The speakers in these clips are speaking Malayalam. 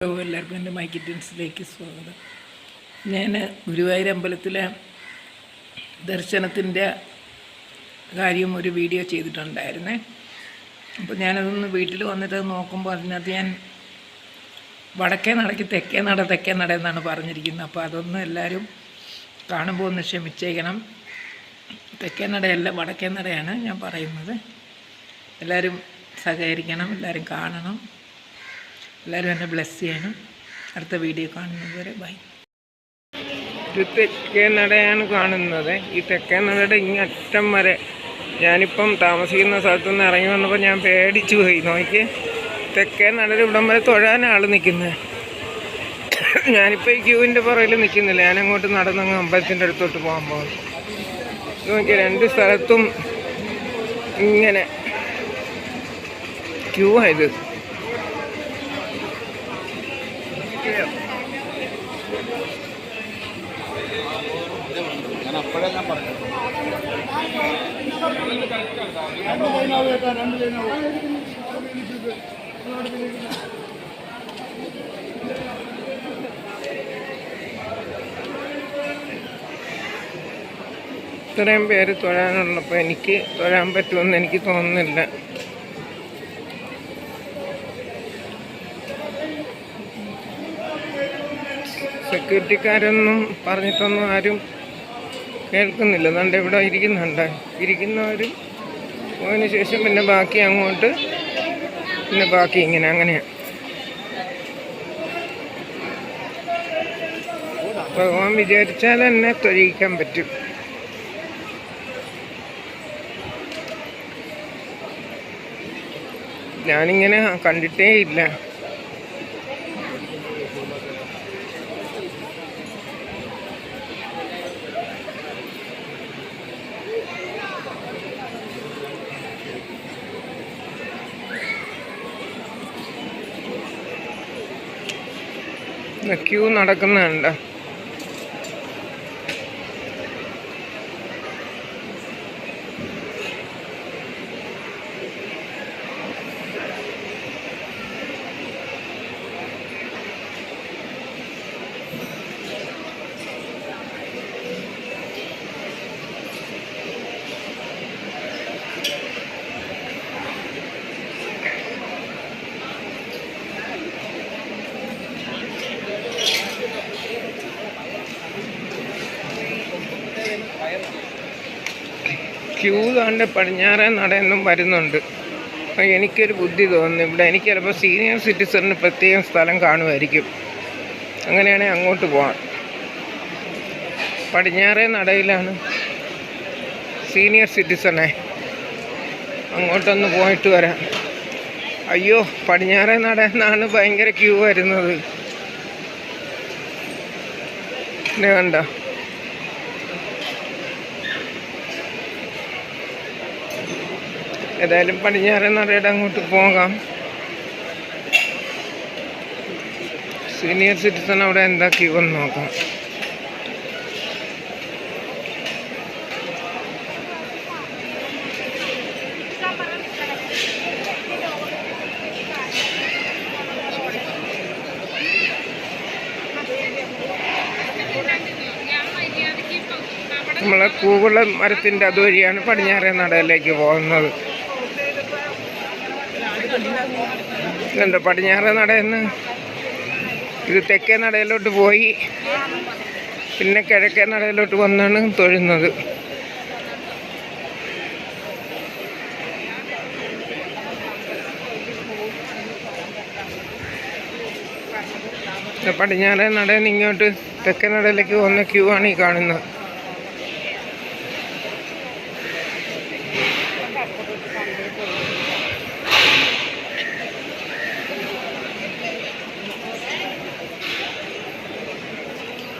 ഹലോ എല്ലാവർക്കും എന്റെ മൈക്ക് സ്വാഗതം. ഞാൻ ഗുരുവായൂർ അമ്പലത്തിലെ ദർശനത്തിന്റെ കാര്യം ഒരു വീഡിയോ ചെയ്തിട്ടുണ്ടായിരുന്നേ. അപ്പോൾ ഞാനതൊന്ന് വീട്ടിൽ വന്നിട്ട് നോക്കുമ്പോൾ അതിനകത്ത് ഞാൻ വടക്കേ നടക്കി തെക്കേ നട തെക്കേ നട എന്നാണ് പറഞ്ഞിരിക്കുന്നത്. അപ്പോൾ അതൊന്നും എല്ലാവരും കാണുമ്പോൾ ഒന്ന് ക്ഷമിച്ചേക്കണം. തെക്കേ നടയല്ല വടക്കേ നടയാണ് ഞാൻ പറയുന്നത്. എല്ലാവരും സഹകരിക്കണം എല്ലാവരും കാണണം. എല്ലാവരും എന്നെ ബ്ലെസ് ചെയ്യണം. അടുത്ത വീഡിയോ കാണുന്നത് വരെ ബൈ ഇത് തെക്കേ നടയാണ് കാണുന്നത്. ഈ തെക്കേ നടയുടെ ഇങ്ങറ്റം വരെ. ഞാനിപ്പം താമസിക്കുന്ന സ്ഥലത്തു നിന്ന് ഇറങ്ങി വന്നപ്പോൾ ഞാൻ പേടിച്ചു പോയി. നോക്കി തെക്കേ നടയുടെ ഇവിടം വരെ തൊഴാൻ നിൽക്കുന്നത് ഞാനിപ്പോൾ ഈ ക്യൂവിന്റെ പുറകിൽ നിൽക്കുന്നില്ല ഞാനങ്ങോട്ട് നടന്നങ്ങ് അമ്പലത്തിന്റെ അടുത്തോട്ട് പോകാൻ പോകും നോക്കി രണ്ട് സ്ഥലത്തും ഇങ്ങനെ ക്യൂ ആയത് ഇത്രയും പേര് തൊഴാനുള്ളപ്പോൾ എനിക്ക് തൊഴാൻ പറ്റുമെന്ന് എനിക്ക് തോന്നുന്നില്ല. സെക്യൂരിറ്റിക്കാരൊന്നും പറഞ്ഞിട്ടൊന്നും ആരും കേൾക്കുന്നില്ല. അതുകൊണ്ട് ഇവിടെ ഇരിക്കുന്നുണ്ട്. ഇരിക്കുന്നവരും അതിന് ശേഷം പിന്നെ ബാക്കി അങ്ങോട്ട് പിന്നെ ബാക്കി ഇങ്ങനെ അങ്ങനെയാണ് ഭഗവാൻ വിചാരിച്ചാൽ എന്നെ തൊഴിയിക്കാൻ പറ്റും. ഞാനിങ്ങനെ കണ്ടിട്ടേ ഇല്ല. ക്യൂ നടക്കുന്നുണ്ട്. ക്യൂ കണ്ട് പടിഞ്ഞാറേ നടയെന്നും വരുന്നുണ്ട്. അപ്പോൾ എനിക്കൊരു ബുദ്ധി തോന്നുന്നു. ഇവിടെ എനിക്ക് ചിലപ്പോൾ സീനിയർ സിറ്റിസണിന് പ്രത്യേകം സ്ഥലം കാണുമായിരിക്കും. അങ്ങനെയാണെങ്കിൽ അങ്ങോട്ട് പോകാം പടിഞ്ഞാറേ നടയിലാണ് സീനിയർ സിറ്റിസണെ അങ്ങോട്ടൊന്ന് പോയിട്ട് വരാം അയ്യോ പടിഞ്ഞാറേ എന്നാണ് ഭയങ്കര ക്യൂ വരുന്നത്. കണ്ടോ? ഏതായാലും പടിഞ്ഞാറൻ നടയുടെ അങ്ങോട്ട് പോകാം. സീനിയർ സിറ്റിസൺ അവിടെ എന്താക്കി എന്ന് നോക്കാം. നമ്മളെ കൂവുള്ള മരത്തിന്റെ അതുവഴിയാണ് പടിഞ്ഞാറേ നടയിലേക്ക് പോകുന്നത്. ഇതുണ്ട്? പടിഞ്ഞാറ് നടയെന്ന് ഇത് തെക്കേ നടയിലോട്ട് പോയി. പിന്നെ കിഴക്കേ നടയിലോട്ട് വന്നാണ് തൊഴുന്നത്. പടിഞ്ഞാറേ നടയിൽ ഇങ്ങോട്ട് തെക്കേ നടയിലേക്ക് വന്ന ക്യൂ ആണ് ഈ കാണുന്നത്.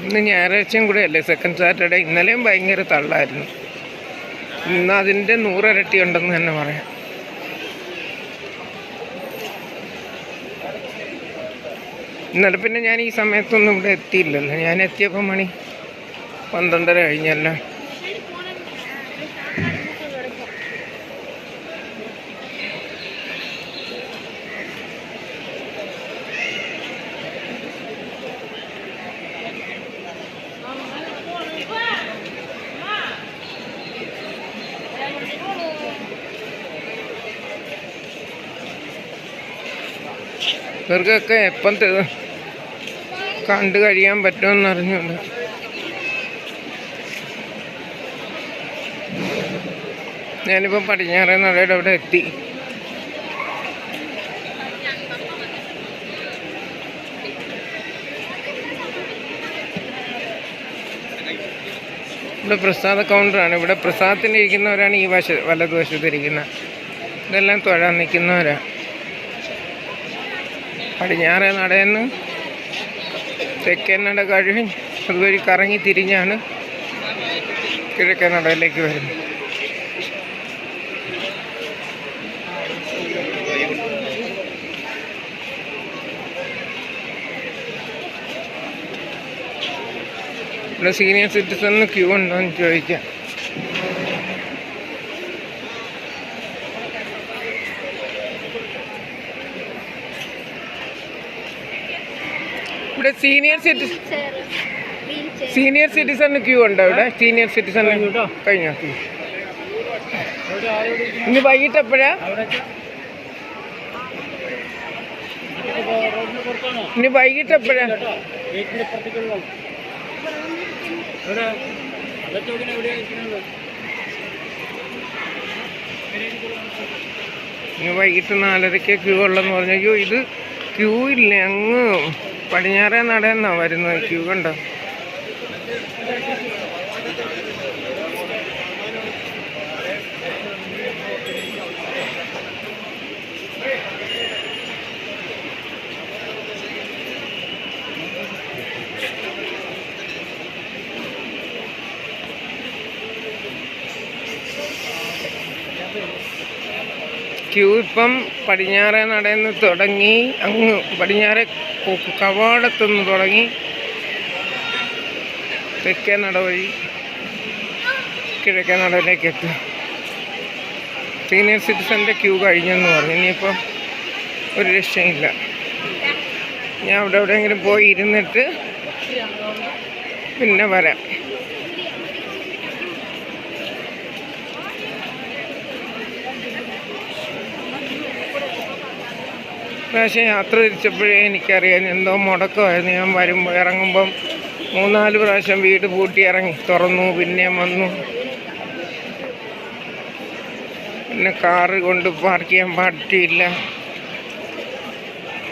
ഇന്ന് ഞായറാഴ്ചയും കൂടെ അല്ലേ സെക്കൻഡ് സാറ്റർഡേ ഇന്നലെയും ഭയങ്കര തള്ളായിരുന്നു. ഇന്ന് അതിന്റെ നൂറരട്ടി ഉണ്ടെന്ന് തന്നെ പറയാം. ഇന്നലെ പിന്നെ ഞാൻ ഈ സമയത്തൊന്നും ഇവിടെ എത്തിയില്ലല്ലോ. ഞാൻ എത്തിയപ്പോൾ മണി പന്ത്രണ്ടര കഴിഞ്ഞല്ലോ. ഇവർക്കൊക്കെ എപ്പം കണ്ടു കഴിയാൻ പറ്റുമെന്ന് അറിഞ്ഞുണ്ട് ഞാനിപ്പോൾ പടിഞ്ഞാറേ നടയുടെ അവിടെ എത്തി. ഇവിടെ പ്രസാദ കൗണ്ടറാണ്. ഇവിടെ പ്രസാദത്തിന് ഇരിക്കുന്നവരാണ് ഈ വശ വലതുവശത്തിരിക്കുന്നത് ഇതെല്ലാം തൊഴാൻ നിൽക്കുന്നവരാ. പടിഞ്ഞാറേ നടയെന്ന് തെക്കേ നട കഴിഞ്ഞ് അതുവഴി കറങ്ങി തിരിഞ്ഞാണ് കിഴക്കേ നടയിലേക്ക് വരുന്നത്. ഇവിടെ സീനിയർ സിറ്റിസണിന് ക്യൂ ഉണ്ടോ എന്ന് ചോദിക്കാം ഇവിടെ സീനിയർ സിറ്റിസൺ സീനിയർ സിറ്റിസണിന് ക്യൂ ഉണ്ടോ അവിടെ. സീനിയർ സിറ്റിസൺ കഴിഞ്ഞോ? ക്യൂ ഇനി വൈകിട്ട് എപ്പോഴാ? ഇനി വൈകിട്ട് എപ്പോഴാ? ഇനി വൈകിട്ട് നാലരയ്ക്ക് ക്യൂ ഉള്ളെന്ന് പറഞ്ഞു. അയ്യോ ഇത് ക്യൂ ഇല്ല അങ്ങ്? പടിഞ്ഞാറേ നടയെന്നാ വരുന്നത് ക്യൂ കണ്ടോ? ക്യൂ ഇപ്പം പടിഞ്ഞാറേ നടന്ന് തുടങ്ങി അങ്ങ് പടിഞ്ഞാറേ കവാടത്തുനിന്ന് തുടങ്ങി തെക്കേ നട വഴി കിഴക്കേ നടയിലേക്ക് എത്തി സീനിയർ സിറ്റിസന്റെ ക്യൂ കഴിഞ്ഞെന്ന് പറഞ്ഞു. ഇനിയിപ്പം ഒരു രക്ഷയില്ല. ഞാൻ അവിടെ എവിടെയെങ്കിലും പോയി ഇരുന്നിട്ട് പിന്നെ വരാം. പ്രാവശ്യം യാത്ര തിരിച്ചപ്പോഴേ എനിക്കറിയാം എന്തോ മുടക്കമായിരുന്നു. ഞാൻ വരുമ്പോൾ ഇറങ്ങുമ്പം മൂന്നാൽ പ്രാവശ്യം വീട് പൂട്ടി ഇറങ്ങി. തുറന്നു പിന്നെ വന്നു. പിന്നെ കാറ് കൊണ്ട് പാർക്ക് ചെയ്യാൻ പറ്റിയില്ല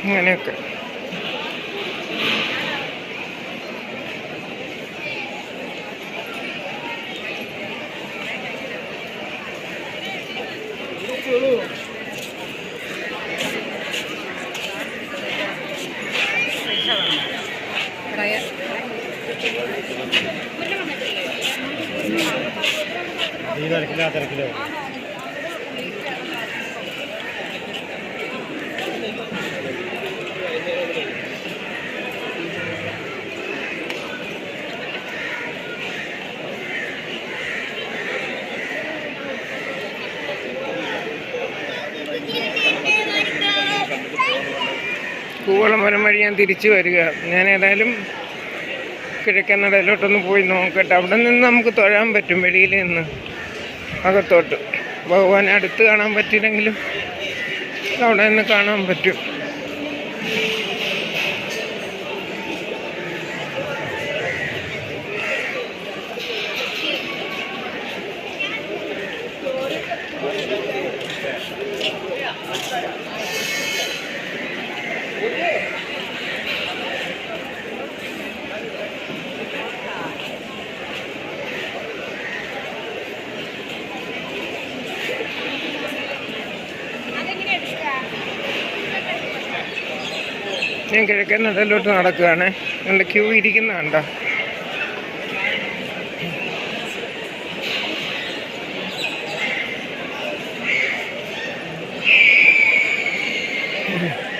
അങ്ങനെയൊക്കെ. കൂവളമരം വഴി ഞാൻ തിരിച്ചു വരിക. ഞാൻ ഏതായാലും കിഴക്കൻ നടയിലോട്ടൊന്ന് പോയി നോക്കട്ടെ. അവിടെ നിന്ന് നമുക്ക് തൊഴാൻ പറ്റും വെളിയിൽ നിന്ന്. അകത്തോട്ട്. ഭഗവാനെ അടുത്ത് കാണാൻ പറ്റിയില്ലെങ്കിലും അവിടെ നിന്ന് കാണാൻ പറ്റും. ഞാൻ കിഴക്കൻ നടലോട്ട് നടക്കുകയാണ് നല്ല ക്യൂ ഇരിക്കുന്ന കണ്ടോ Mm-hmm.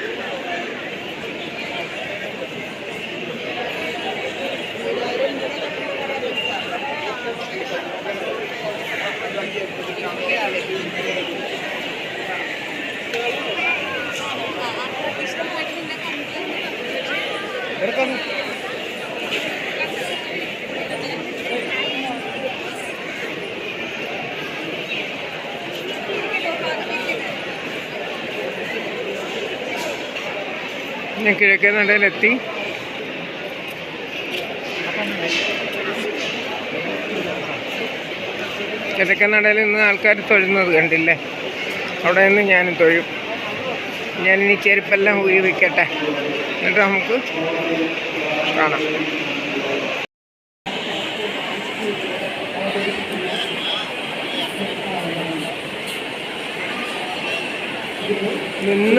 ഞാൻ കിഴക്കേ നടയിലെത്തി കിഴക്കേ നടയിൽ നിന്ന് ആൾക്കാർ തൊഴുന്നത് കണ്ടില്ലേ? അവിടെ നിന്ന് ഞാനും തൊഴും. ഞാനിനി ചെരുപ്പെല്ലാം ഊരി വയ്ക്കട്ടെ എന്നിട്ട് നമുക്ക് കാണാം.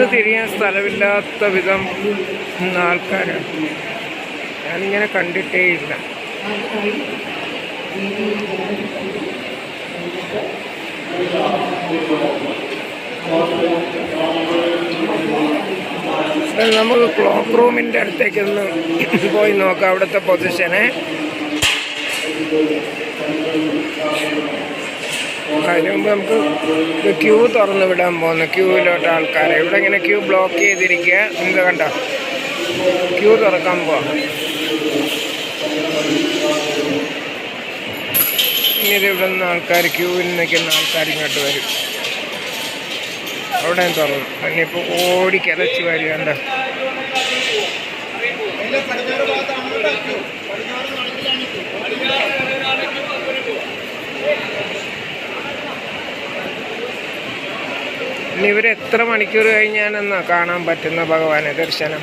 നിന്ന് തിരിയാൻ സ്ഥലമില്ലാത്ത വിധം ആൾക്കാരാണ്. ഞാനിങ്ങനെ കണ്ടിട്ടേ ഇല്ല നമ്മൾ നമുക്ക് ക്ലോക്ക് റൂമിന്റെ അടുത്തേക്കൊന്ന് പോയി നോക്കാം അവിടുത്തെ പൊസിഷനെ അതിന് മുമ്പ് നമുക്ക് ക്യൂ തുറന്ന് വിടാൻ പോകുന്നു. ക്യൂവിലോട്ട് ആൾക്കാരെ. ഇവിടെ ഇങ്ങനെ ക്യൂ ബ്ലോക്ക് ചെയ്തിരിക്കുക. എന്ത് കണ്ട ക്യൂ തുറക്കാൻ പോവാം. ഇത് ഇവിടെ നിന്ന് ആൾക്കാർ ക്യൂവിൽ നിൽക്കുന്ന ആൾക്കാർ ഇങ്ങോട്ട് വരും. അവിടെ തുറന്നു. അതിനിപ്പോൾ ഓടി കിതച്ച് വരികണ്ട ഇനി ഇവർ എത്ര മണിക്കൂർ കഴിഞ്ഞാണെന്നാ കാണാൻ പറ്റുന്ന ഭഗവാനെ ദർശനം?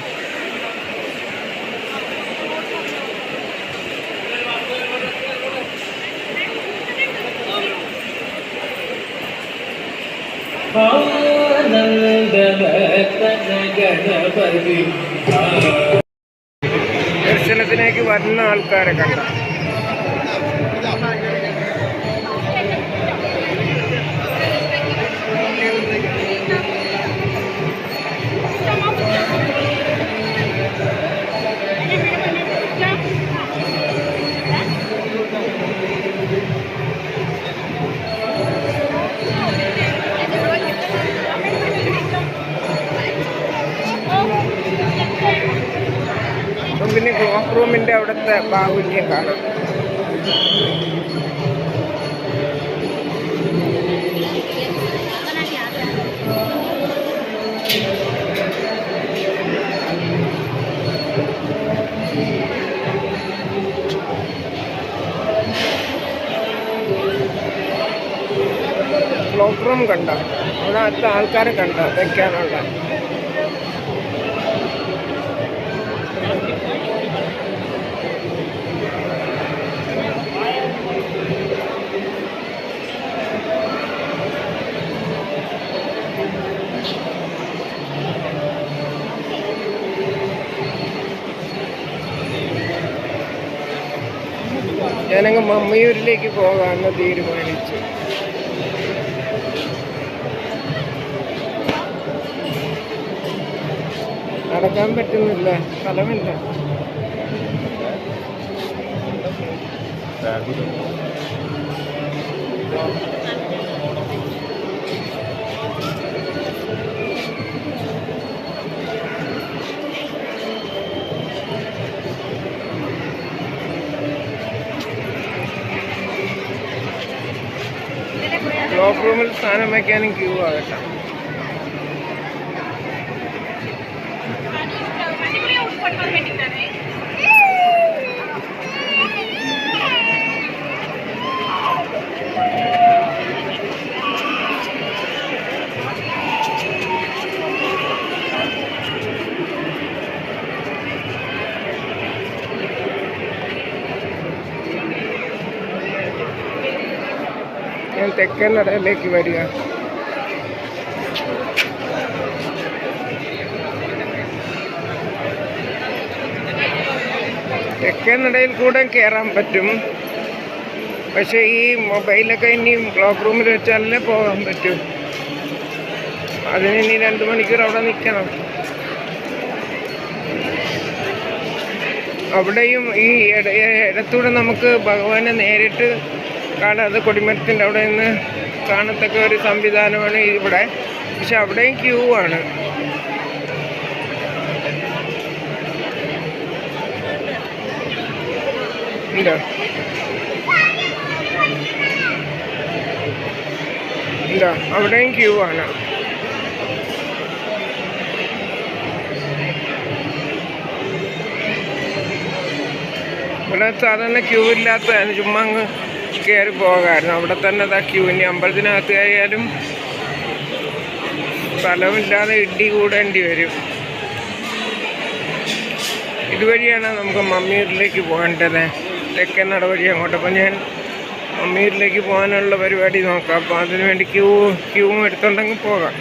ദർശനത്തിനേക്ക് വരുന്ന ആൾക്കാരെ കണ്ട. റൂമിന്റെ അവിടുത്തെ ബാഹുല്യം കാണാം. ക്ലോക്ക് റൂം കണ്ട അടുത്ത ആൾക്കാരെ കണ്ട? വെക്കാനുള്ള ഞാനങ്ങ് മമ്മയൂരിലേക്ക് പോകാമെന്ന് തീരുമാനിച്ചു. നടക്കാൻ പറ്റുന്നില്ല. സ്ഥലമില്ല. ക്ലോക്ക് റൂമിൽ സാധനം വയ്ക്കാനും ക്യൂ ആകട്ടെ തെക്കൻ നടയിലേക്ക് വരിക. തെക്കൻ നടയിൽ കൂടെ കയറാൻ പറ്റും. പക്ഷേ ഈ മൊബൈലൊക്കെ ഇനിയും ക്ലോക്ക് റൂമിൽ വെച്ചാലേ പോകാൻ പറ്റൂ. അതിന് ഇനി രണ്ട് മണിക്കൂർ അവിടെ നിൽക്കണം. അവിടെയും ഈ ഇട- ഇടത്തൂടെ നമുക്ക് ഭഗവാനെ നേരിട്ട് കാണാതെ കൊടിമരത്തിന്റെ അവിടെ നിന്ന് കാണത്തക്ക ഒരു സംവിധാനമാണ് ഇവിടെ. പക്ഷെ അവിടെയും ക്യൂ ആണ്. ഉണ്ടോ? അവിടെയും ക്യൂ ആണ്. ഇവിടെ സാധാരണ ക്യൂ ഇല്ലാത്തതാണ്. ചുമ്മാ അങ്ങ് കയറി പോകാമായിരുന്നു അവിടെ തന്നെ ഇതാ ക്യൂ ഇനി അമ്പലത്തിനകത്ത് കയറിയാലും സ്ഥലമില്ലാതെ ഇടി കൂടേണ്ടി വരും. ഇതുവഴിയാണ് നമുക്ക് മമ്മീറിലേക്ക് പോകേണ്ടത്. തെക്കൻ നട വഴി അങ്ങോട്ട്. അപ്പം ഞാൻ മമ്മീറിലേക്ക് പോകാനുള്ള പരിപാടി നോക്കാം. അപ്പോൾ അതിനു വേണ്ടി ക്യൂ ക്യൂവും എടുത്തുണ്ടെങ്കിൽ പോകാം.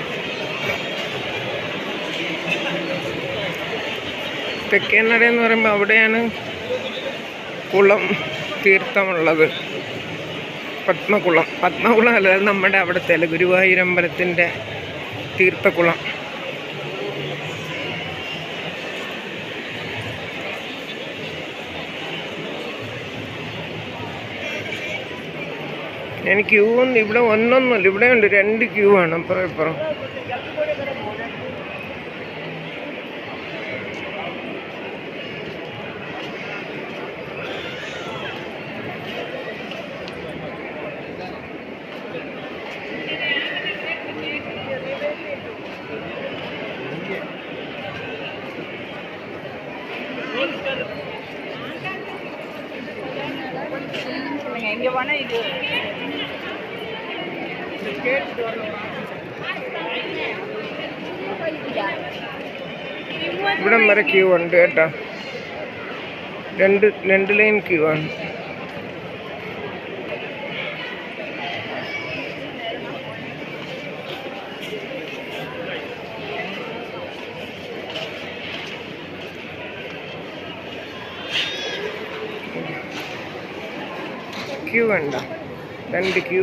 തെക്കേ നട എന്ന് പറയുമ്പോൾ അവിടെയാണ് കുളം തീർത്ഥമുള്ളത്. പത്മകുളം. പത്മകുളം അല്ല നമ്മുടെ അവിടുത്തെ അല്ല ഗുരുവായൂരമ്പലത്തിന്റെ തീർത്ഥകുളം. ഞാൻ ക്യൂ ഒന്നും ഇവിടെ ഒന്നൊന്നുമില്ല ഇവിടെ ഉണ്ട് രണ്ട് ക്യൂ ആണ് അപ്പുറം ഇപ്പുറം. ഇവിടം വരെ ക്യൂ ഉണ്ട് കേട്ടോ. രണ്ട് രണ്ട് ലൈൻ ക്യൂ ആണ്. ക്യൂ വേണ്ട. രണ്ട് ക്യൂ